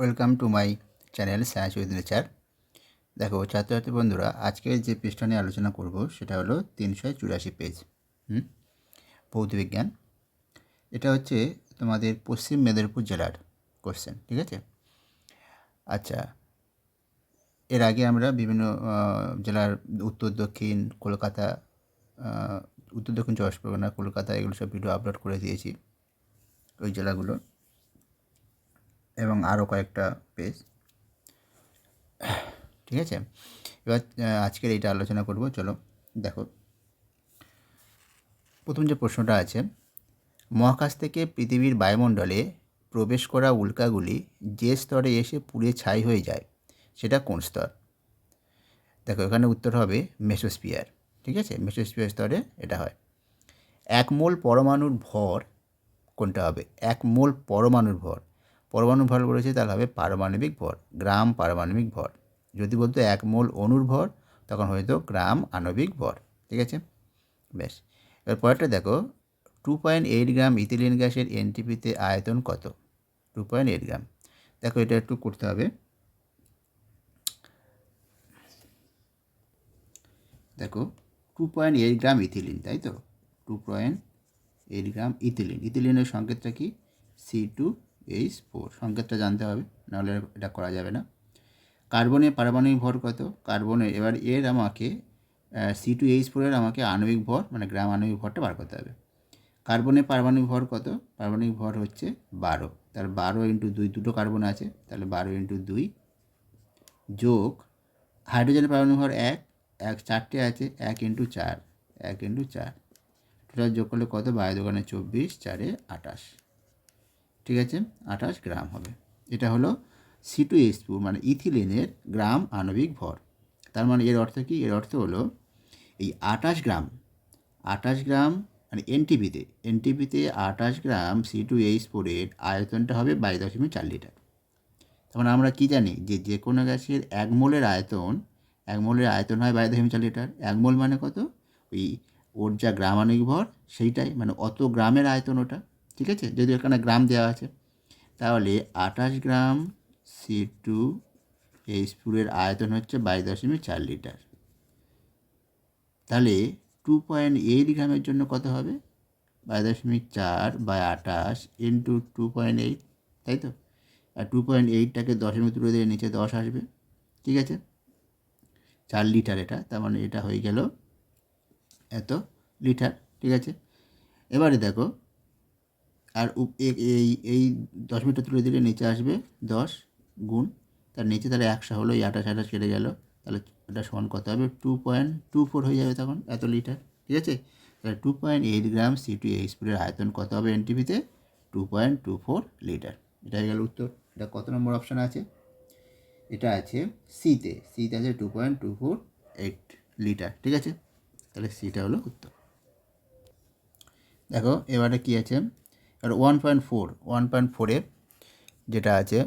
Welcome to my channel science with nature. দেখো, ছাত্রছাত্রী বন্ধুরা, আজকের যে পৃষ্ঠা নিয়ে আলোচনা করব, সেটা হলো তিনশো চুরাশি পেজ, হুম? ভৌতবিজ্ঞান এটা হচ্ছে তোমাদের পশ্চিম মেদিনীপুর জেলার কোশ্চেন ঠিক আছে? আচ্ছা এর আগে আমরা বিভিন্ন জেলার উত্তর, দক্ষিণ, কলকাতা উত্তর, দক্ষিণ, চব্বিশ পরগনা, কলকাতা, এগুলো সব ভিডিও আপলোড করে দিয়েছি, ওই জেলাগুলোর এবং আরও কয়েকটা পেজ। ঠিক আছে? এবার আজকের এইটা আলোচনা করব। চলো, দেখো। প্রথম যে প্রশ্নটা আছে, মহাকাশ থেকে পৃথিবীর বায়ুমণ্ডলে প্রবেশ করা উল্কাগুলি যে স্তরে এসে পুড়ে ছাই হয়ে যায়, সেটা কোন স্তর? দেখো, এখানে উত্তর হবে মেসোস্পিয়ার ঠিক আছে? মেসোস্পিয়ার স্তরে এটা হয়। এক মোল পরমাণুর ভর কোনটা হবে? এক মোল পরমাণুর ভর। পরমাণু ভর বলেছে, তাহলে হবে পারমাণবিক ভর, গ্রাম পারমাণবিক ভর। যদি বলতো এক মোল অণুর ভর, তখন হয়তো গ্রাম আণবিক ভর, ঠিক আছে? বেশ এবার পরেরটা দেখো, two point eight gram ethylene গ্যাসের এনটিপিতে আয়তন কত? Two point eight gram. দেখো, এটা একটু করতে হবে। দেখো, two point eight gram ethylene, তাই তো? Two point eight gram ethylene. ইথিলিনের সংকেতটা কি? সি টু এইচ ফোর সংকেতটা জানতে হবে, নাহলে এটা করা যাবে না। কার্বনের পারমাণবিক ভর কত? কার্বনের এবার এর আমাকে সি টু এইচ ফোরের আমাকে আণবিক ভর মানে গ্রাম আণবিক ভরটা বার করতে হবে। কার্বনের পারমাণবিক ভর কত? পারমাণবিক ভর হচ্ছে বারো। তার বারো ইন্টু দুই, দুটো কার্বন আছে, তাহলে বারো ইন্টু দুই যোগ হাইড্রোজেনের পারমাণবিক ভর এক এক চারটে আছে, এক ইন্টু চার, এক ইন্টু চার। টোটাল যোগ করলে কত? বায়ু দোকানে চব্বিশ, চারে আঠাশ। ঠিক আছে? আঠাশ গ্রাম হবে। এটা হলো সি টু এইচ টু মানে ইথিলিনের গ্রাম আণবিক ভর। তার মানে এর অর্থ কি? এর অর্থ হলো এই আঠাশ গ্রাম আঠাশ গ্রাম মানে এনটিপিতে এনটিপিতে আঠাশ গ্রাম সি টু এইচ ফোরের আয়তনটা হবে বাইশ দশমিক চার লিটার। তখন আমরা কি জানি? যে যে কোনো গ্যাসের এক মোলের আয়তন, এক মোলের আয়তন হয় বাইশ দশমিক চার লিটার। এক মোল মানে কত? ওই ওর যা গ্রাম আণবিক ভর, সেইটাই। মানে অত গ্রামের আয়তন ওটা। ঠিক আছে? যদি এখানে গ্রাম দেওয়া আছে। তাহলে আঠাশ গ্রাম সি টু এইচ ফোরের আয়তন হচ্ছে বাইশ দশমিক চার লিটার। তাহলে টু পয়েন্ট এইট গ্রামের জন্য কত হবে? বাইশ দশমিক চার বাই আঠাশ ইন্টু টু পয়েন্ট এইট তাই তো? আর টু পয়েন্ট এইটটাকে দশমিক তুলে দিয়ে নিচে দশ আসবে। ঠিক আছে? চার লিটার এটা, তার মানে এটা হয়ে গেল এত লিটার। ঠিক আছে? এবারে দেখো আর এই এই দশ মিটার তুলে দিলে নিচে আসবে দশ গুণ, তার নিচে তাহলে একশো হলো, এই আঠাশ আঠাশ কেটে গেল, তাহলে এটা সমান কত হবে? টু পয়েন্ট টু ফোর হয়ে যাবে তখন, এত লিটার, ঠিক আছে? তাহলে two point eight gram C two H ফোরের আয়তন কত হবে এনটিভিতে two point two four litre, এটা হয়ে গেল উত্তর, এটা কত নম্বর অপশান আছে? এটা আছে সিতে সিতে আছে two point two four eight litre, ঠিক আছে? তাহলে সিটা হলো উত্তর। দেখো, এবারে কী আছে? এবার one point four one point ফোরে যেটা আছে,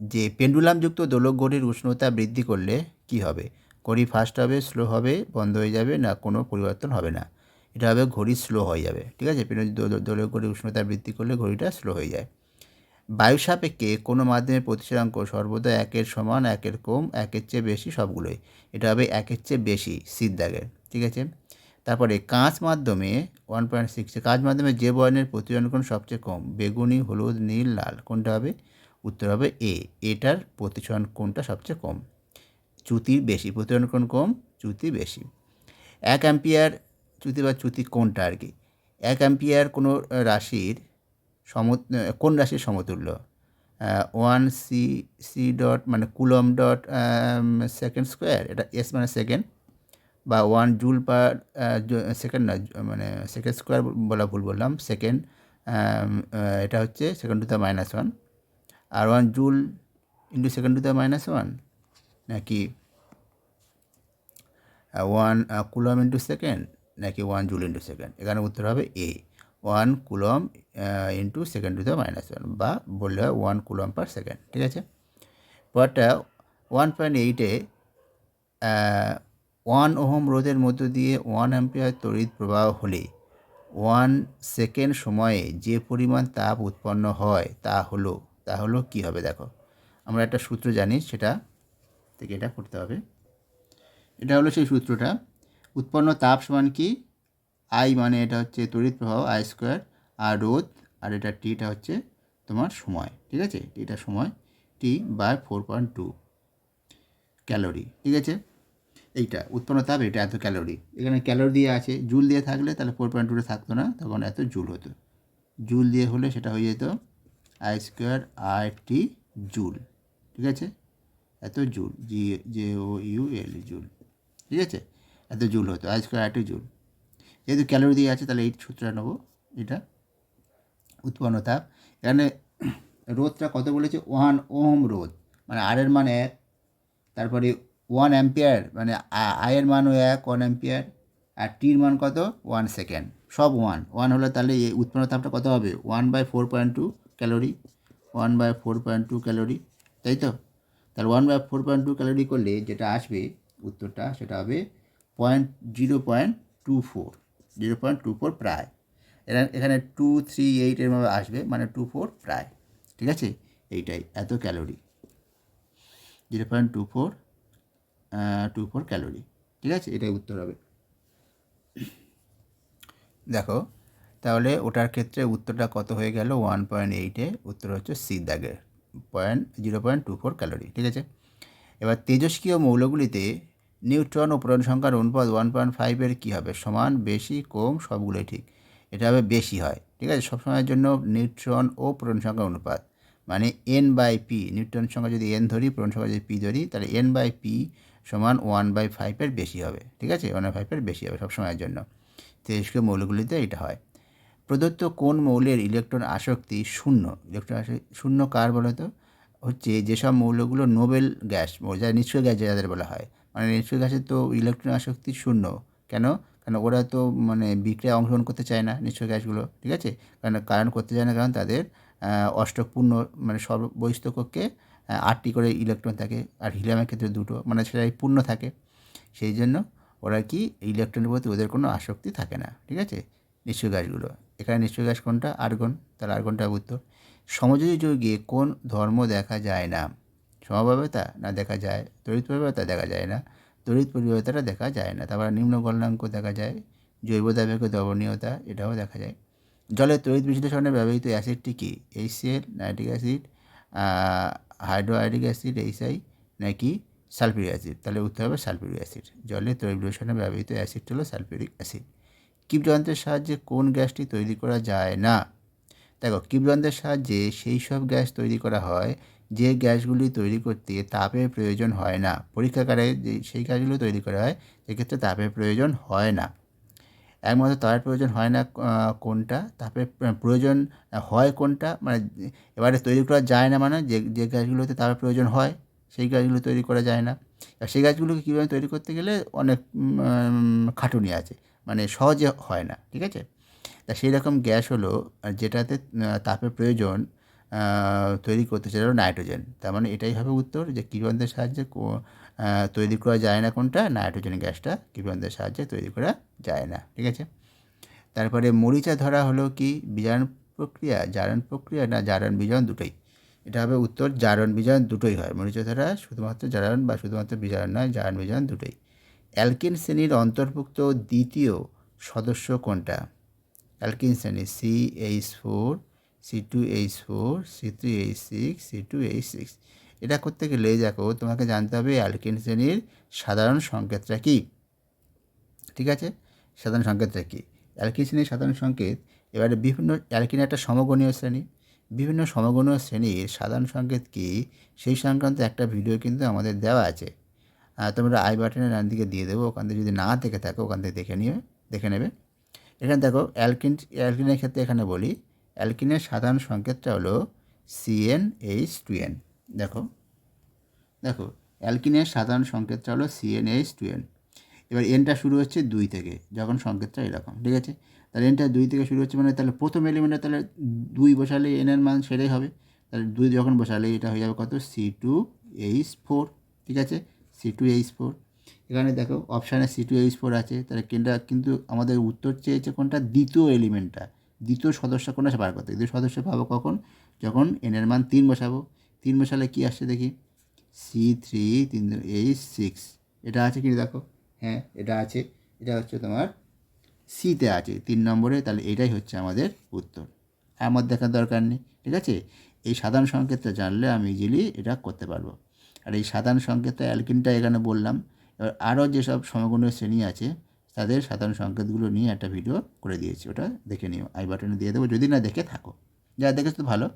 যে পেন্ডুলামযুক্ত দোলক ঘড়ির উষ্ণতা বৃদ্ধি করলে কি হবে? ঘড়ি ফাস্ট হবে স্লো হবে, বন্ধ হয়ে যাবে, না কোনো পরিবর্তন হবে না। এটা হবে ঘড়ি স্লো হয়ে যাবে, ঠিক আছে? দোলক ঘড়ির উষ্ণতা বৃদ্ধি করলে ঘড়িটা স্লো হয়ে যায়। বায়ু সাপেক্ষে কোনো মাধ্যমের প্রতিষ্ঠানাঙ্ক সর্বদা একের সমান, একের কম, একের চেয়ে বেশি সবগুলোই। এটা হবে একের চেয়ে বেশি সিদ্ধ দাগের ঠিক আছে? তারপরে কাঁচ মাধ্যমে ওয়ান পয়েন্ট সিক্স কাঁচ মাধ্যমে যে বর্ণের কোণ সবচেয়ে কম, বেগুনি, হলুদ, নীল, লাল, কোনটা হবে? উত্তর হবে এ এটার প্রতিসরণ কোনটা সবচেয়ে কম? চ্যুতির বেশি প্রতিসরণ কোণ কম, চ্যুতি বেশি। এক অ্যাম্পিয়ার চ্যুতি বা চ্যুতি কোনটা আর কি? এক অ্যাম্পিয়ার কোনো রাশির সম কোন রাশির সমতুল্য? ওয়ান সি সি ডট মানে কুলম ডট সেকেন্ড স্কোয়ার এটা এস মানে সেকেন্ড বা ওয়ান জুল পার সেকেন্ড না মানে সেকেন্ড স্কোয়ার বলা ভুল বললাম সেকেন্ড এটা হচ্ছে second to the minus one R one joule into second to the minus one নাকি ওয়ান কুলম ইন্টু সেকেন্ড নাকি ওয়ান জুল ইন্টু সেকেন্ড এখানে উত্তর হবে A one coulomb into second to the minus one বা বললে হয় one coulomb per second ঠিক আছে? পরটা ওয়ান পয়েন্ট এইটে ওয়ান ওহম রোধের মধ্য দিয়ে ওয়ান অ্যাম্পিয়ার তড়িৎ প্রবাহ হলে ওয়ান সেকেন্ড সময়ে যে পরিমাণ তাপ উৎপন্ন হয় তা হলো তা হলো কী হবে দেখো। আমরা একটা সূত্র জানি, সেটা থেকে এটা করতে হবে। এটা হলো সেই সূত্রটা। উৎপন্ন তাপ সমান কি? আই মানে এটা হচ্ছে তড়িৎ প্রবাহ আই স্কোয়ার আর রোদ আর এটা টিটা হচ্ছে তোমার সময়, ঠিক আছে? টিটা সময় T by four point two calorie ঠিক আছে? এইটা, উৎপন্ন তাপ, এটা এত ক্যালোরি। এখানে ক্যালোরি দিয়ে আছে, জুল দিয়ে থাকলে তাহলে ফোর পয়েন্ট টুতে থাকতো না, তখন এত জুল হতো। জুল দিয়ে হলে সেটা হয়ে যেত I square R T joule, ঠিক আছে? এত joule G J O U L joule, ঠিক আছে? এত জুল হতো I square R T joule. যেহেতু ক্যালোরি দিয়ে আছে, তাহলে এই সূত্রটা নেব, এটা। উৎপন্ন তাপ। এখানে রোদটা কত বলেছে? ওয়ান ওহম রোদ মানে আর এর মান এক, তারপরে ওয়ান অ্যাম্পিয়ার মানে আয়ের মানও এক ওয়ান অ্যাম্পিয়ার আর টির মান কত? ওয়ান সেকেন্ড সব ওয়ান ওয়ান হলে তাহলে এই উৎপন্ন তাপটা কত হবে? One by four point two calorie one by four point two calorie তাই তো? তাহলে one by four point two calorie করলে যেটা আসবে, উত্তরটা সেটা হবে point zero point two four zero point two four প্রায়। এখানে টু থ্রি এইটের মধ্যে আসবে মানে টু ফোর প্রায়, ঠিক আছে? এইটাই, এত calorie zero point two four two four calorie ঠিক আছে? এটাই উত্তর হবে। দেখো, তাহলে ওটার ক্ষেত্রে উত্তরটা কত হয়ে গেল? ওয়ান পয়েন্ট এইটে উত্তর হচ্ছে সি দাগের point zero point two four calorie ঠিক আছে? এবার তেজস্ক্রিয় মৌলগুলিতে নিউট্রন ও প্রোটন সংখ্যার অনুপাত ওয়ান পয়েন্ট ফাইভের কী হবে? সমান, বেশি, কম, সবগুলোই ঠিক। এটা হবে বেশি হয়, ঠিক আছে? সবসময়ের জন্য নিউট্রন ও প্রোটন সংখ্যার অনুপাত। মানে এন বাই পি নিউট্রন সংখ্যা যদি এন ধরি, প্রোটন সংখ্যা যদি পি ধরি, তাহলে এন বাই পি সমান ওয়ান বাই ফাইভের বেশি হবে ঠিক আছে? ওয়ান বাই ফাইভের বেশি হবে সবসময়ের জন্য। তেজস্ক্রিয় মৌলগুলিতে এটা হয়। প্রদত্ত কোন মৌলের ইলেকট্রন আসক্তি শূন্য? ইলেকট্রন আসক্তি শূন্য কার বলো তো? হচ্ছে যেসব মৌলগুলো নোবেল গ্যাস যা নিষ্ক্রিয় গ্যাস যাদের বলা হয়। মানে নিষ্ক্রিয় গ্যাসের তো ইলেকট্রন আসক্তি শূন্য। কেন? কারণ ওরা তো মানে বিক্রিয়া অংশগ্রহণ করতে চায় না নিষ্ক্রিয় গ্যাসগুলো ঠিক আছে? কারণ কারণ করতে চায় না কারণ তাদের আহ, অষ্টক পূর্ণ মানে সর্ববহিষ্ঠ কক্ষে আটটি করে ইলেকট্রন থাকে আর হিলিয়ামের ক্ষেত্রে দুটো মানে সেটাই পূর্ণ থাকে। সেই জন্য ওরা কি ইলেকট্রনের প্রতি ওদের কোনো আসক্তি থাকে না, ঠিক আছে? নিশ্চয় গ্যাসগুলো এখানে নিশ্চয় গ্যাস কোনটা? আর্গন তাহলে আর্গনটা উত্তর। সমযোজী যৌগে কোন ধর্ম দেখা যায় না? সমভাবেতা না দেখা যায়? তড়িৎ প্রবাহতা দেখা যায় না। তড়িৎ পরিবাহিতাটা দেখা যায় না। তারপর নিম্ন গলনাঙ্ক দেখা যায়। জৈব দাবেগ দ্রবণীয়তা এটাও দেখা যায়। জলের তড়িৎ বিশ্লেষণে ব্যবহৃত অ্যাসিডটি কি? HCl nitric acid hydroiodic acid, HI নাকি সালফিউরিক অ্যাসিড? তাহলে উত্তর হবে সালফিউরিক অ্যাসিড। জলে বিশ্লেষণে ব্যবহৃত অ্যাসিডটি হলো সালফিউরিক অ্যাসিড। কিপ যন্ত্রের সাহায্যে কোন গ্যাসটি তৈরি করা যায় না? দেখো কিপ যন্ত্রের সাহায্যে সেই সব গ্যাস তৈরি করা হয়, যে গ্যাসগুলি তৈরি করতে তাপের প্রয়োজন হয় না। পরীক্ষাগারে যে সেই গ্যাসগুলো তৈরি করা হয়, সেক্ষেত্রে তাপের প্রয়োজন হয় না। একমাত্র তাপের প্রয়োজন হয় না কোনটা তাপের প্র- প্রয়োজন হয় কোনটা মানে এবারে তৈরি করা যায় না মানে যে যে গাছগুলোতে তাপের প্রয়োজন হয়, সেই গাছগুলো তৈরি করা যায় না। আর সেই গাছগুলোকে কীভাবে তৈরি করতে গেলে অনেক খাটুনি আছে মানে সহজে হয় না, ঠিক আছে? তা সেই রকম গ্যাস হলো যেটাতে তাপের প্রয়োজন তৈরি করতে সেটা হলো নাইট্রোজেন। তার মানে এটাই হবে উত্তর যে কিবন্ধের সাহায্যে তৈরি করা যায় না কোনটা? নাইট্রোজেন গ্যাসটা কিবন্ধের সাহায্যে তৈরি করা যায় না, ঠিক আছে? তারপরে মরিচা ধরা হলো কি? বিজারণ প্রক্রিয়া, জারণ প্রক্রিয়া না জারণ বিজারণ দুটোই? এটা হবে উত্তর, জারণ বিজারণ দুটোই হয়। মরিচা ধরা শুধুমাত্র জারণ বা শুধুমাত্র বিজারণ নয়, জারণ বিজারণ দুটোই। অ্যালকিন শ্রেণির অন্তর্ভুক্ত দ্বিতীয় সদস্য কোনটা? অ্যালকিন শ্রেণি C H four, C two H four, C three H six, C two H six. এটা করতে গেলে দেখো তোমাকে জানতে হবে অ্যালকিন শ্রেণির সাধারণ সংকেতটা কী। ঠিক আছে? সাধারণ সংকেতটা কী? অ্যালকিন শ্রেণির সাধারণ সংকেত, এবারে বিভিন্ন, অ্যালকিন একটা সমগণীয় শ্রেণি। বিভিন্ন সমগণীয় শ্রেণির সাধারণ সংকেত কী? সেই সংক্রান্ত একটা ভিডিও কিন্তু আমাদের দেওয়া আছে। তোমরা আই বাটনের ডান দিকে দিয়ে দেবো, ওখান থেকে যদি না দেখে থাকো, ওখান থেকে দেখে নিবে দেখে নেবে। এখানে দেখো, অ্যালকিন, অ্যালকিনের ক্ষেত্রে এখানে বলি, অ্যালকিনের সাধারণ সংকেতটা হলো সিএন এইচ টু এন দেখো দেখো, অ্যালকিনের সাধারণ সংকেতটা হলো সিএনএইচ টু এন এবার এনটা শুরু হচ্ছে দুই থেকে, যখন সংকেতটা এরকম, ঠিক আছে? তাহলে এনটা দুই থেকে শুরু হচ্ছে মানে তাহলে প্রথম এলিমেন্টে তাহলে দুই বসালে এনের মান সেটাই হবে। তাহলে দুই যখন বসালে এটা হয়ে যাবে কত? সি টু এইচ ফোর ঠিক আছে? সি টু এইচ ফোর এখানে দেখো অপশানে সি টু এইচ ফোর আছে, তাহলে কেনটা কিন্তু আমাদের উত্তর চেয়েছে কোনটা? দ্বিতীয় এলিমেন্টটা দ্বিতীয় সদস্য কোনটা বার করতে দ্বিতীয় সদস্য পাবো কখন? যখন এনের মান তিন বসাবো। তিন মেশালে কী আসছে দেখি? সি থ্রি তিন এইচ সিক্স এটা আছে কি দেখো? হ্যাঁ এটা আছে। এটা হচ্ছে তোমার সিতে আছে। তিন নম্বরে, তাহলে এটাই হচ্ছে আমাদের উত্তর। আমার দেখার দরকার নেই, ঠিক আছে? এই সাধারণ সংকেতটা জানলে আমি ইজিলি এটা করতে পারব। আর এই সাধারণ সংকেতটা অ্যালকিনটা এখানে বললাম। এবার আরও যেসব সমগুণের শ্রেণি আছে, তাদের সাধারণ সংকেতগুলো নিয়ে একটা ভিডিও করে দিয়েছি। ওটা দেখে নিও। আই বাটনে দিয়ে দেবো। যদি না দেখে থাকো। যারা দেখেছ তো ভালো,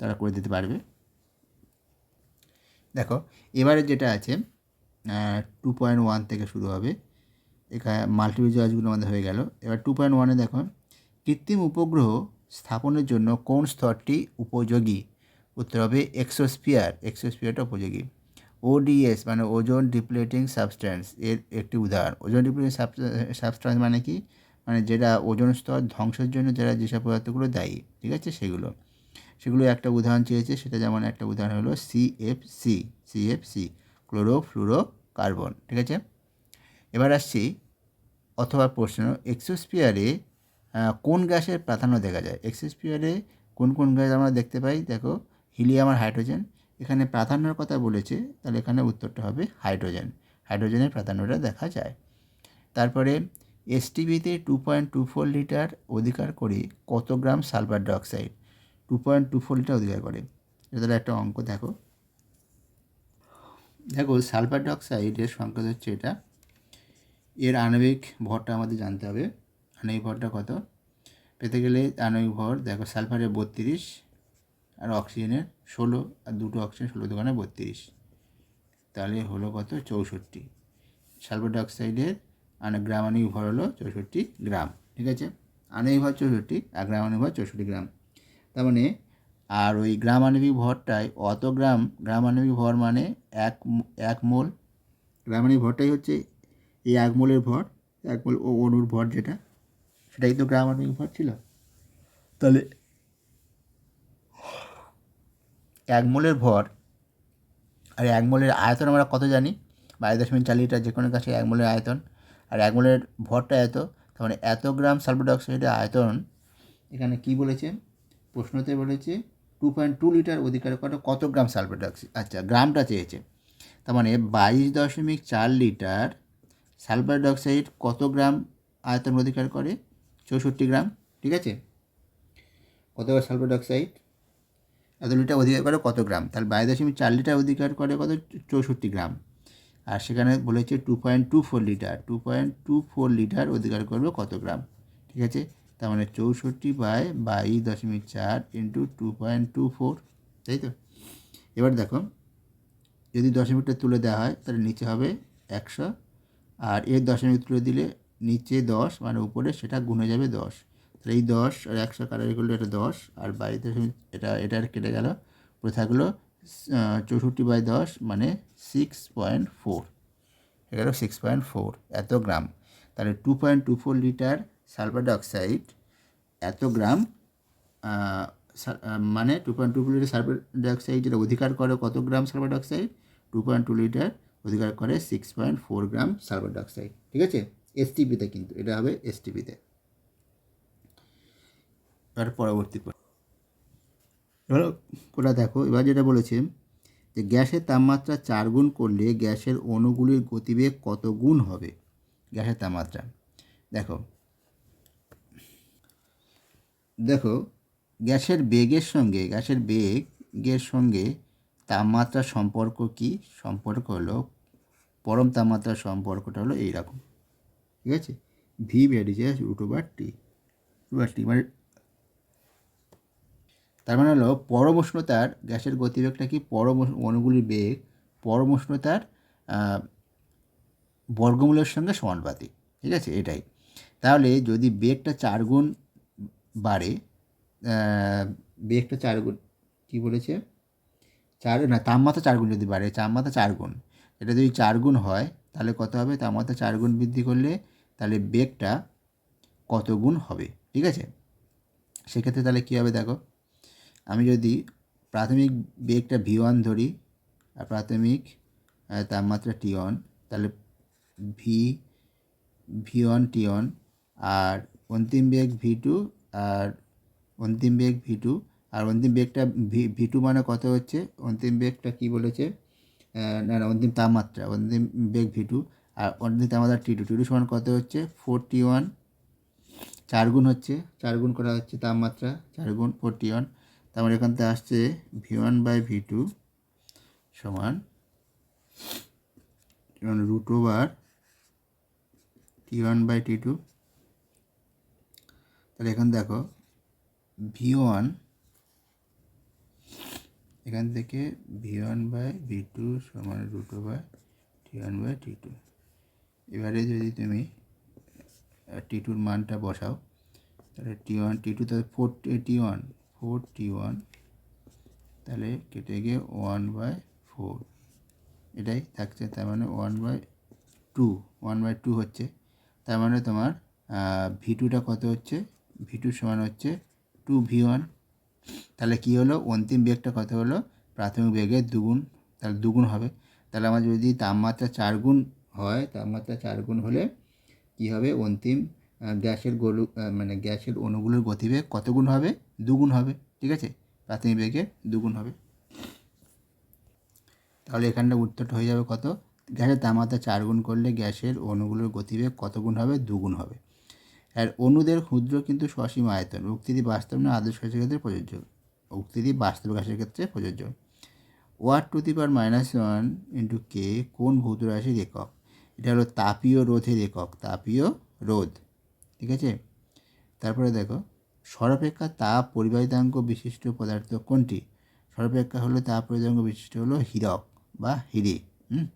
তারা করে দিতে পারবে। দেখো, এবারে যেটা আছে টু পয়েন্ট ওয়ান থেকে শুরু হবে। এখানে মাল্টিপল চয়েসগুলো আমাদের হয়ে গেল। এবার টু পয়েন্ট ওয়ানে দেখো, কৃত্রিম উপগ্রহ স্থাপনের জন্য কোন স্তরটি উপযোগী? উত্তর হবে এক্সোস্পিয়ার এক্সোস্পিয়ারটা উপযোগী। ওডিএস মানে ওজন ডিপ্লেটিং সাবস্ট্যান্স এর একটি উদাহরণ। ওজন ডিপ্লেটিং সাবস্ট্যান্স মানে কি? মানে যেটা ওজন স্তর ধ্বংসের জন্য যারা যেসব পদার্থগুলো দায়ী, ঠিক আছে? সেগুলো। সেগুলো একটা উদাহরণ চেয়েছে, সেটা যেমন একটা উদাহরণ হলো সিএফসি সিএফসি ক্লোরোফ্লুরো কার্বন ঠিক আছে? এবার আসছি অথবা প্রশ্ন এক্সোস্পিয়ারে কোন গ্যাসের প্রাধান্য দেখা যায়? এক্সোস্পিয়ারে কোন কোন গ্যাস আমরা দেখতে পাই? দেখো হিলিয়াম আর হাইড্রোজেন এখানে প্রাধান্যর কথা বলেছে, তাহলে এখানে উত্তরটা হবে হাইড্রোজেন হাইড্রোজেনের প্রাধান্যটা দেখা যায়। তারপরে এসটিভিতে two point two four litre অধিকার করে কত গ্রাম sulphur dioxide? Two point two four litre অধিকার করে। এটা একটা অঙ্ক, দেখো। দেখো, সালফার ডাইঅক্সাইডের সংকেত হচ্ছে এটা। এর আণবিক ভরটা আমাদের জানতে হবে। আণবিক ভরটা কত? পেতে গেলে আণবিক ভর, দেখো সালফারের বত্রিশ আর অক্সিজেনের ষোলো, আর দুটো অক্সিজেন ষোলো দোকানে বত্রিশ। তাহলে হলো কত? চৌষট্টি। সালফার ডাইঅক্সাইডের মানে গ্রাম আণবিক ভর হলো চৌষট্টি গ্রাম। ঠিক আছে? আণবিক ভর চৌষট্টি, আর গ্রাম আণবিক ভর চৌষট্টি গ্রাম। তার মানে আর ওই গ্রাম আণবিক ভরটায়, অত গ্রাম গ্রাম আণবিক ভর মানে এক এক মোল। গ্রাম আণবিক ভরটাই হচ্ছে এই এক মোলের ভর, এক মোল ও অনুর ভর যেটা, সেটাই তো গ্রাম আণবিক ভর ছিল। তাহলে এক মোলের ভর আর এক মোলের আয়তন আমরা কত জানি? বাইশ দশমিক চার লিটার যে কোনো কাছে এক মোলের আয়তন। আর এক মোলের ভরটা এত, তার মানে এত গ্রাম সালফার ডাইঅক্সাইডের আয়তন, এখানে কি বলেছে? প্রশ্নতে বলেছে টু পয়েন্ট টু লিটার অধিকার করে কত গ্রাম সালফার ডাইঅক্সাইড? আচ্ছা গ্রামটা চেয়েছে। তার মানে বাইশ দশমিক চার লিটার সালফার ডাইঅক্সাইড কত গ্রাম আয়তন অধিকার করে? চৌষট্টি গ্রাম, ঠিক আছে? কত গ্রাম সালফার ডাইঅক্সাইড? এত লিটার অধিকার করে কত গ্রাম? তাহলে বাইশ দশমিক চার লিটার অধিকার করে কত? চৌষট্টি গ্রাম। আর সেখানে বলেছে two point two four litre two point two four litre অধিকার করবে কত গ্রাম? ঠিক আছে? তার মানে চৌষট্টি বাই বাইশ দশমিক চার into two point two four তাই তো? এবার দেখো, যদি দশমিকটা তুলে দেওয়া হয়, তাহলে নিচে হবে একশো, আর এর দশমিক তুলে দিলে নিচে দশ মানে উপরে সেটা গুনে যাবে দশ। তাহলে এই দশ আর একশো কাটারি করলে এটা দশ, আর বাইশ দশমিক, এটা এটা কেটে গেল পরে থাকল চৌষট্টি বাই দশ মানে সিক্স পয়েন্ট ফোর এগারো সিক্স পয়েন্ট ফোর এত গ্রাম। তাহলে two point two four litre sulphur dioxide এত গ্রাম মানে two point two litre sulphur dioxide যেটা অধিকার করে কত gram sulphur dioxide? Two point two litre অধিকার করে six point four gram sulphur dioxide, ঠিক আছে? এসটিপিতে কিন্তু, এটা হবে এসটিপিতে এবার পরবর্তী এবার ওটা দেখো, এবার যেটা বলেছে যে গ্যাসের তাপমাত্রা চার গুণ করলে গ্যাসের অণুগুলির গতিবেগ কত গুণ হবে? গ্যাসের তাপমাত্রা। দেখো দেখো, গ্যাসের বেগের সঙ্গে, গ্যাসের বেগের সঙ্গে তাপমাত্রার সম্পর্ক কি? সম্পর্ক হলো, পরম তাপমাত্রার সম্পর্কটা হলো এইরকম। ঠিক আছে? V varies root over T root T মানে তার মানে হলো পরম উষ্ণতার গ্যাসের গতিবেগটা কি? পরম অণুগুলির বেগ, পরম উষ্ণতার বর্গমূলের সঙ্গে সমানুপাতিক। ঠিক আছে? এটাই। তাহলে যদি বেগটা চার গুণ বাড়ে বেগটা চার গুণ, কী বলেছে? চার, না, তাপমাত্রা চার গুণ যদি বাড়ে, তাপমাত্রা চার গুণ, এটা যদি চার গুণ হয়, তাহলে কত হবে? তাপমাত্রা চার গুণ বৃদ্ধি করলে তাহলে বেগটা কত গুণ হবে? ঠিক আছে? সেক্ষেত্রে তাহলে কী হবে দেখো? আমি যদি প্রাথমিক বেগটা ভি ওয়ান ধরি আর প্রাথমিক তাপমাত্রা টি ওয়ান তাহলে V V one T one আর অন্তিম বেগ ভি টু আর অন্তিম বেগ ভি টু আর অন্তিম বেগটা ভি ভি টু মানে কত হচ্ছে? অন্তিম বেগটা কি বলেছে? না না, অন্তিম তাপমাত্রা, অন্তিম বেগ ভি টু আর অন্তিম তাপমাত্রা টি টু টি টু সমান কত হচ্ছে? ফোরটি ওয়ান চার গুণ হচ্ছে, চার গুণ করা হচ্ছে তাপমাত্রা, চার গুণ ফোরটি ওয়ান তারপরে এখান থেকে আসছে V one by V two সমান root over T one by T two তাহলে এখন দেখো ভি ওয়ান এখান থেকে V one by V two সমান root over T one by T two এবারে যদি তুমি টি টুর মানটা বসাও, তাহলে টি ওয়ান টি টু তাহলে four T one four T one তাহলে কেটে গিয়ে ওয়ান বাই ফোর এটাই থাকছে, তার মানে one by two one by two হচ্ছে। তার মানে তোমার ভি টুটা কত হচ্ছে? ভি টু সমান হচ্ছে টু ভি ওয়ান তাহলে কী হলো? অন্তিম বেগটা কত হলো? প্রাথমিক বেগের দুগুণ। তাহলে দুগুণ হবে। তাহলে আমার যদি তাপমাত্রা চার গুণ হয়, তাপমাত্রা চার গুণ হলে কী হবে? অন্তিম গ্যাসের গলু মানে গ্যাসের অণুগুলোর গতিবেগ কত গুণ হবে? দুগুণ হবে। ঠিক আছে? প্রাথমিক বেগের দুগুণ হবে। তাহলে এখানটা উত্তরটা হয়ে যাবে কত? গ্যাসের তাপমাত্রা চার গুণ করলে গ্যাসের অণুগুলোর গতিবেগ কত গুণ হবে? দুগুণ হবে। আর অণুদের ক্ষুদ্র কিন্তু সসীম আয়তন। উক্তিটি বাস্তব না আদর্শ গ্যাসের ক্ষেত্রে প্রযোজ্য। উক্তিটি বাস্তব গ্যাসের ক্ষেত্রে প্রযোজ্য। Watt to the power minus one into K কোন ভৌত রাশির একক? এটা হলো তাপীয় রোধের একক, তাপীয় রোধ। ঠিক আছে? তারপরে দেখো, সর্বাপেক্ষা তাপ পরিবাহিতাঙ্ক বিশিষ্ট পদার্থ কোনটি? সর্বাপেক্ষা হলো তাপ পরিবাহিতাঙ্ক বিশিষ্ট হলো হীরক বা হিরে, হুম?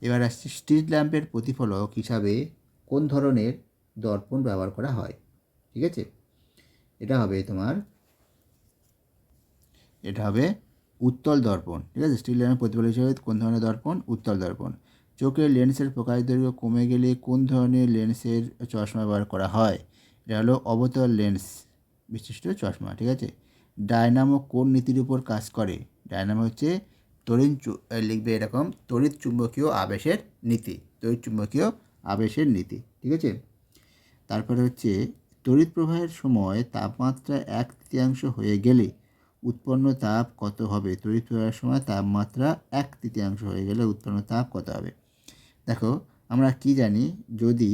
এবার আসছে স্ট্রিট ল্যাম্পের প্রতিফলক হিসাবে কোন ধরনের দর্পণ ব্যবহার করা হয়। ঠিক আছে? এটা হবে তোমার এটা হবে উত্তল দর্পণ। ঠিক আছে? স্টিল ল্যাম্পের প্রতিফলক হিসাবে কোন ধরনের দর্পণ? উত্তল দর্পণ। চোখের লেন্সের প্রকাশ দৈর্ঘ্য কমে গেলে কোন ধরনের লেন্সের চশমা ব্যবহার করা হয়? এটা হলো অবতল লেন্স বিশিষ্ট চশমা। ঠিক আছে? ডায়নামো কোন নীতির উপর কাজ করে? ডায়নামো হচ্ছে আহ, লিখবে এরকম তড়িৎ চুম্বকীয় আবেশের নীতি। তড়িৎ চুম্বকীয় আবেশের নীতি। ঠিক আছে? তারপরে হচ্ছে তড়িৎ প্রবাহের সময় তাপমাত্রা এক তৃতীয়াংশ হয়ে গেলে উৎপন্ন তাপ কত হবে? তড়িৎ প্রবাহের সময় তাপমাত্রা এক তৃতীয়াংশ হয়ে গেলে উৎপন্ন তাপ কত হবে? দেখো, আমরা কি জানি? যদি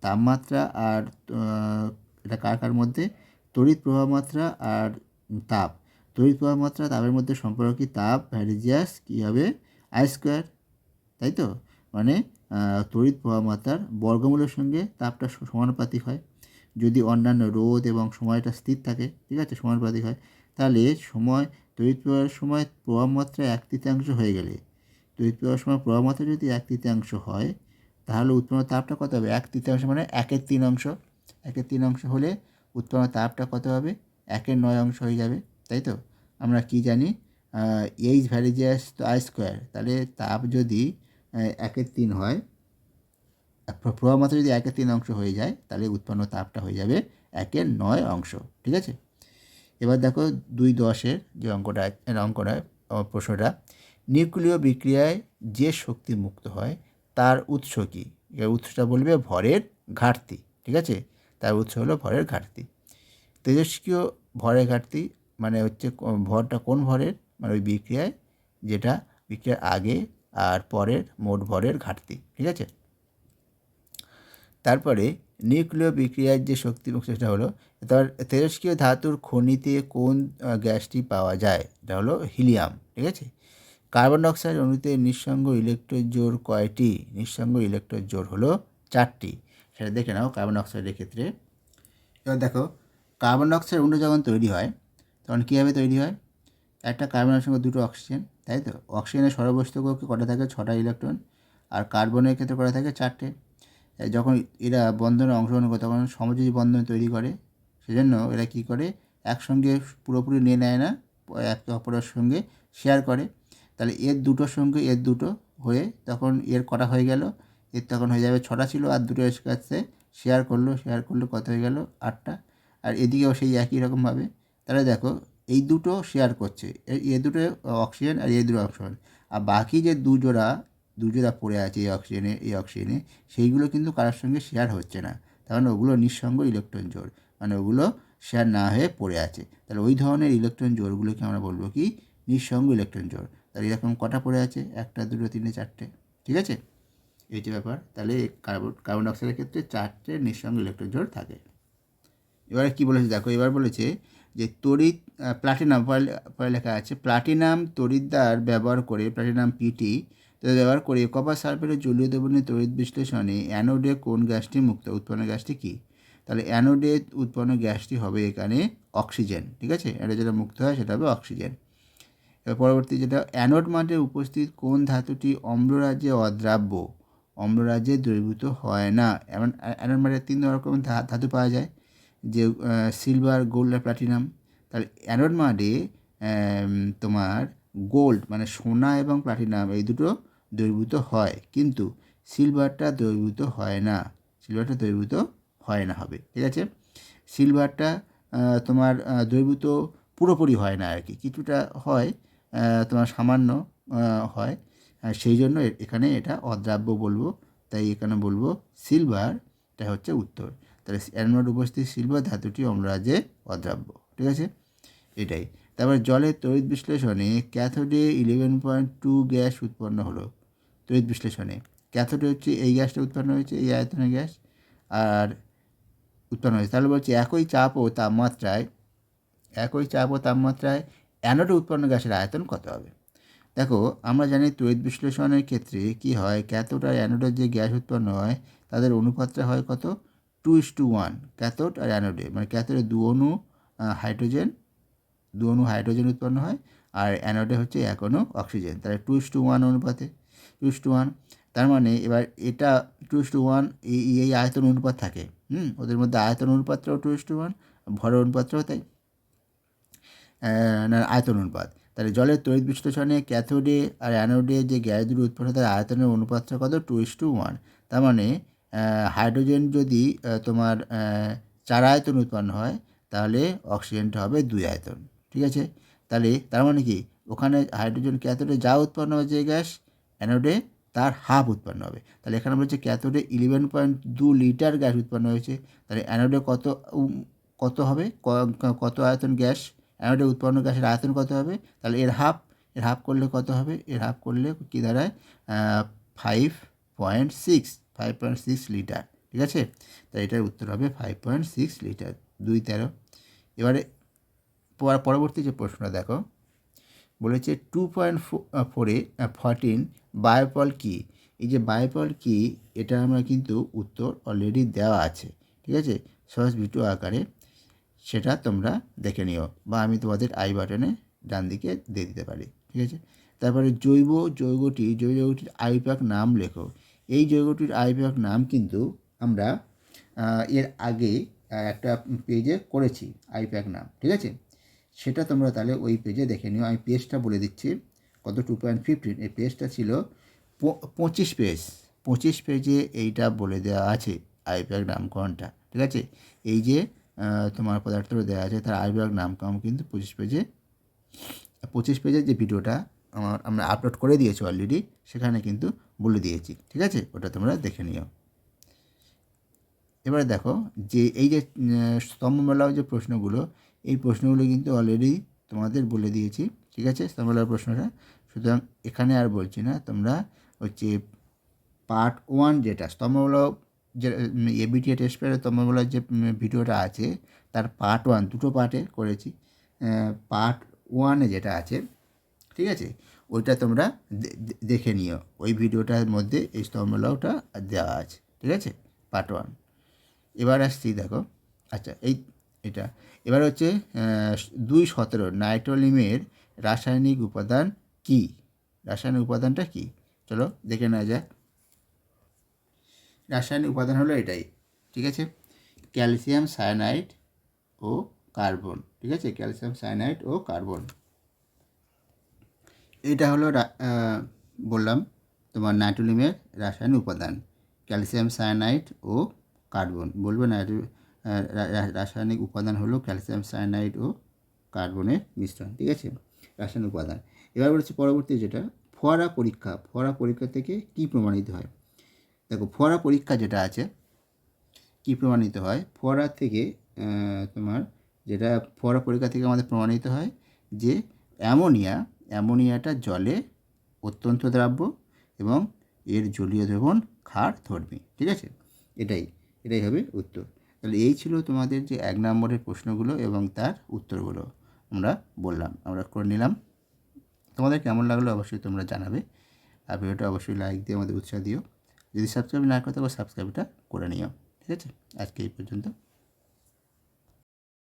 তাপমাত্রা আর এটা কার কার মধ্যে? তড়িৎ প্রবাহ মাত্রা আর তাপ। তড়িৎ প্রবাহ মাত্রা তাপের মধ্যে সম্পর্ক কি? তাপ, ভ্যারিজিয়াস কী হবে? আই স্কোয়ার তাই তো? মানে তড়িৎ প্রবাহ মাত্রার বর্গমূলের সঙ্গে তাপটা সমানুপাতিক হয়। যদি অন্যান্য রোদ এবং সময়টা স্থির থাকে, ঠিক আছে, সমানুপাতিক হয়, তাহলে সময়, তড়িৎ প্রবাহের সময় প্রবাহ মাত্রা এক তৃতীয়াংশ হয়ে গেলে, তড়িৎ প্রবাহের সময় প্রবাহ মাত্রা যদি এক তৃতীয়াংশ হয়, তাহলে উৎপন্ন তাপটা কত হবে? এক তৃতীয়াংশ মানে একের তিন অংশ। একের তিন অংশ হলে উৎপন্ন তাপটা কত হবে? একের নয় অংশ হয়ে যাবে, তাই তো? আমরা কি জানি? এইচ ভ্যারিজিয়াস তো আই স্কোয়ার তাহলে তাপ যদি একের তিন হয়, প্র- প্রবাহ মাত্রা যদি একের তিন অংশ হয়ে যায়, তাহলে উৎপন্ন তাপটা হয়ে যাবে একের নয় অংশ, ঠিক আছে? এবার দেখো দুই দশের যে অঙ্কটা অঙ্কটা প্রশ্নটা, নিউক্লিয় বিক্রিয়ায় যে শক্তি মুক্ত হয়, তার উৎস কী? উৎসটা বলবে ভরের ঘাটতি, ঠিক আছে? তার উৎস হলো ভরের ঘাটতি। তেজস্ক্রিয় ভরের ঘাটতি মানে হচ্ছে ভরটা কোন ভরের? মানে ওই বিক্রিয়ায়, যেটা বিক্রিয়ার আগে আর পরের মোট ভরের ঘাটতি, ঠিক আছে? তারপরে নিউক্লিয় বিক্রিয়ার যে শক্তি সেটা হলো তার তেজস্ক্রিয় ধাতুর খনিতে কোন গ্যাসটি পাওয়া যায়? এটা হলো হিলিয়াম, ঠিক আছে? কার্বন ডাইঅক্সাইড অণুতে নিঃসঙ্গ ইলেকট্রন জোর কয়টি? নিঃসঙ্গ ইলেকট্রন জোর হলো চারটি। সেটা দেখে নাও কার্বন ডাইঅক্সাইডের ক্ষেত্রে। এবার দেখো, কার্বন ডাইঅক্সাইড অণু যখন তৈরি হয়, তখন কীভাবে তৈরি হয়? একটা কার্বনের সঙ্গে দুটো অক্সিজেন তাই তো? অক্সিজেনের সর্ববস্তু কক্ষে কটা থাকে? ছটা ইলেকট্রন। আর কার্বনের ক্ষেত্রে কটা থাকে? চারটে। যখন এরা বন্ধনে অংশগ্রহণ করে, তখন সমযোজী বন্ধন তৈরি করে। সেজন্য এরা কী করে? একসঙ্গে পুরোপুরি নিয়ে নেয় না, একে অপরের সঙ্গে শেয়ার করে। তাহলে এর দুটোর সঙ্গে এর দুটো হয়ে তখন এর কটা হয়ে গেল? এর তখন হয়ে যাবে ছটা ছিল, আর দুটো এর কাছে শেয়ার করল। শেয়ার করল, কত হয়ে গেল? আটটা। আর এদিকেও সেই একই রকমভাবে। তাহলে দেখো এই দুটো শেয়ার করছে। এ- দুটো অক্সিজেন আর এই দুটো অক্সিজেন আর বাকি যে দুজোড়া দুজোড়া পড়ে আছে এই অক্সিজেনে এই অক্সিজেনে সেইগুলো কিন্তু কারোর সঙ্গে শেয়ার হচ্ছে না। তার মানে ওগুলো নিঃসঙ্গ ইলেকট্রন জোর মানে ওগুলো শেয়ার না হয়ে পড়ে আছে। তাহলে ওই ধরনের ইলেকট্রন জোরগুলোকে আমরা বলব কি? নিঃসঙ্গ ইলেকট্রন জোর তাহলে এরকম কটা পড়ে আছে? একটা, দুটো, তিনটে, চারটে। ঠিক আছে? এই যে ব্যাপার। তাহলে কার্বন কার্বন ডাইঅক্সাইডের ক্ষেত্রে চারটে নিঃসঙ্গ ইলেকট্রন জোর থাকে। এবারে কী বলেছে? দেখো, এবার বলেছে যে তড়িৎ প্লাটিনাম লেখা আছে প্লাটিনাম তড়িৎদ্বার ব্যবহার করে প্লাটিনাম পিটি ব্যবহার করে কপার সালফেটের জলীয় দ্রবণের তড়িৎ বিশ্লেষণে অ্যানোডে কোন গ্যাসটি মুক্ত, উৎপন্ন গ্যাসটি কী? তাহলে অ্যানোডে উৎপন্ন গ্যাসটি হবে এখানে অক্সিজেন ঠিক আছে? এটা যেটা মুক্ত হয় সেটা হবে অক্সিজেন এবার পরবর্তী যেটা অ্যানোড মাঠে উপস্থিত কোন ধাতুটি অম্লরাজ্যে অদ্রাব্য? অম্লরাজ্যে দ্রবীভূত হয় না। এমন অ্যানোড মাঠে তিন রকম ধাতু পাওয়া যায়। যে সিলভার গোল্ড আর প্লাটিনাম তাহলে অ্যানোড মাডে তোমার গোল্ড মানে সোনা এবং প্লাটিনাম এই দুটো দ্রবীভূত হয়। কিন্তু সিলভারটা দ্রবীভূত হয় না। সিলভারটা দ্রবীভূত হয় না হবে। ঠিক আছে? সিলভারটা তোমার দ্রবীভূত পুরোপুরি হয় না আর কি কিছুটা হয় তোমার সামান্য হয়। সেই জন্য এখানে এটা অদ্রাব্য বলব। তাই এখানে বলব সিলভারটা হচ্ছে উত্তর। তাহলে অ্যানোড উপস্থিত শিল্প ধাতুটি অম্লরাজ্যে অদ্রাব্য, ঠিক আছে? এটাই। তারপর জলের তড়িৎ বিশ্লেষণে ক্যাথোডে ইলেভেন পয়েন্ট টু গ্যাস উৎপন্ন হলো। তড়িৎ বিশ্লেষণে। ক্যাথোডে হচ্ছে এই গ্যাসটা উৎপন্ন হয়েছে, এই আয়তনের গ্যাস, আর উৎপন্ন হয়েছে। তাহলে বলছে একই চাপ ও তাপমাত্রায়, একই চাপ ও তাপমাত্রায় অ্যানোডে উৎপন্ন গ্যাসের আয়তন কত হবে? দেখো, আমরা জানি তড়িৎ বিশ্লেষণের ক্ষেত্রে কি হয়? ক্যাথোড আর অ্যানোডের যে গ্যাস উৎপন্ন হয়, তাদের অনুপাতটা হয় কত? Two is two one cathode আর অ্যানোডে মানে ক্যাথোডে দু অণু হাইড্রোজেন দু অণু হাইড্রোজেন উৎপন্ন হয় আর অ্যানোডে হচ্ছে এক অণু অক্সিজেন তাহলে টু ইস টু ওয়ান অনুপাতে টু ইস টু ওয়ান তার মানে এবার এটা টু ইস টু ওয়ান এই এই আয়তন অনুপাত থাকে, হুম, ওদের মধ্যে আয়তন অনুপাতটাও টু ইস টু ওয়ান ভর অনুপাতটাও তাই না, আয়তন অনুপাত, তাহলে জলের তড়িৎ বিশ্লেষণে ক্যাথোডে আর অ্যানোডে যে গ্যাস দুটো উৎপন্ন তার আয়তনের অনুপাতটা কত? টু ইস টু ওয়ান তার মানে হাইড্রোজেন যদি তোমার চার আয়তন উৎপন্ন হয়, তাহলে অক্সিজেনটা হবে দুই আয়তন, ঠিক আছে? তাহলে তার মানে কি? ওখানে হাইড্রোজেন ক্যাথোডে যা উৎপন্ন হয়েছে গ্যাস, অ্যানোডে তার হাফ উৎপন্ন হবে। তাহলে এখানে বলছে ক্যাথোডে ইলেভেন পয়েন্ট দু লিটার গ্যাস উৎপন্ন হয়েছে। তাহলে অ্যানোডে কত কত হবে? কত আয়তন গ্যাস? অ্যানোডে উৎপন্ন গ্যাসের আয়তন কত হবে? তাহলে এর হাফ এর হাফ করলে কত হবে? এর হাফ করলে কী দাঁড়ায়? Five point six five point six litre ঠিক আছে? তাই এটার উত্তর হবে ফাইভ পয়েন্ট সিক্স লিটার দুই তেরো। এবারে পরবর্তী যে প্রশ্নটা দেখো, বলেছে টু পয়েন্ট ফোরে ফরটিন বায়োপল কি? এই যে বায়োপল কি, এটা আমরা কিন্তু উত্তর অলরেডি দেওয়া আছে, ঠিক আছে? সহজ ভিডিও আকারে সেটা তোমরা দেখে নিও, বা আমি তোমাদের আই বাটনে ডান দিকে দিয়ে দিতে পারি, ঠিক আছে? তারপরে জৈব যৌগটি জৈব যৌগটির আইপ্যাক নাম লেখো। এই যৌগটির আইপ্যাক নাম কিন্তু আমরা এর আগে একটা পেজে করেছি আইপ্যাক নাম, ঠিক আছে? সেটা তোমরা তাহলে ওই পেজে দেখে নিও। আমি পেজটা বলে দিচ্ছি, কত টু পয়েন্ট ফিফটিন এই পেজটা ছিল পঁচিশ পেজ। পঁচিশ পেজে এইটা বলে দেওয়া আছে আইপ্যাক নামকরণটা, ঠিক আছে? এই যে তোমার পদার্থটা দেওয়া আছে, তার আইপ্যাক নামকরণ কিন্তু পঁচিশ পেজে, পঁচিশ পেজের যে ভিডিওটা আমার, আমরা আপলোড করে দিয়েছি অলরেডি সেখানে কিন্তু বলে দিয়েছি, ঠিক আছে? ওটা তোমরা দেখে নিও। এবারে দেখো, যে এই যে স্তম্ভমেলাও যে প্রশ্নগুলো, এই প্রশ্নগুলো কিন্তু অলরেডি তোমাদের বলে দিয়েছি, ঠিক আছে? স্তম্ভমেলার প্রশ্নটা। সুতরাং এখানে আর বলছি না, তোমরা হচ্ছে পার্ট ওয়ান যেটা, স্তম্ভমেলা যে এবিটিএ টেস্ট পেয়ারের স্তম্ভমেলার যে ভিডিওটা আছে, তার পার্ট ওয়ান দুটো পার্টে করেছি। পার্ট ওয়ানে যেটা আছে ঠিক আছে? ওইটা তোমরা দেখে নিও। ওই ভিডিওটার মধ্যে এই স্তম্ভলাওটা দেওয়া আছে, ঠিক আছে? পার্ট ওয়ান এবার আসছি, দেখো। আচ্ছা এই, এটা। এবার হচ্ছে দুই সতেরো, নাইট্রোলিমের রাসায়নিক উপাদান কি? রাসায়নিক উপাদানটা কি? চলো, দেখে নেওয়া যাক। রাসায়নিক উপাদান হলো এটাই, ঠিক আছে? ক্যালসিয়াম সায়ানাইড ও কার্বন, ঠিক আছে? ক্যালসিয়াম সায়ানাইড ও কার্বন। এটা হলো বললাম তোমার নাইট্রোলিমের রাসায়নিক উপাদান, ক্যালসিয়াম সায়ানাইড ও কার্বন। বলব নাইট্রো রাসায়নিক উপাদান হলো ক্যালসিয়াম সায়ানাইড ও কার্বনের মিশ্রণ, ঠিক আছে? রাসায়নিক উপাদান। এবার বলছি পরবর্তী যেটা, ফোয়ারা পরীক্ষা। ফোয়ারা পরীক্ষা থেকে কি প্রমাণিত হয়? দেখো, ফোয়ারা পরীক্ষা যেটা আছে, কি প্রমাণিত হয়? ফোয়ারা থেকে তোমার যেটা ফোয়ারা পরীক্ষা থেকে আমাদের প্রমাণিত হয় যে অ্যামোনিয়া অ্যামোনিয়াটা জলে অত্যন্ত দ্রাব্য এবং এর জলীয় দ্রবণ ক্ষার ধর্মী, ঠিক আছে? এটাই এটাই হবে উত্তর। তাহলে এই ছিল তোমাদের যে এক নম্বরের প্রশ্নগুলো এবং তার উত্তরগুলো আমরা বললাম, আমরা করে নিলাম। তোমাদের কেমন লাগল অবশ্যই তোমরা জানাবে। আর ভিডিওটা অবশ্যই লাইক দিয়ে আমাদের উৎসাহ দিও। যদি সাবস্ক্রাইব না করতে পারো সাবস্ক্রাইবটা করে নিও, ঠিক আছে? আজকে এই পর্যন্ত।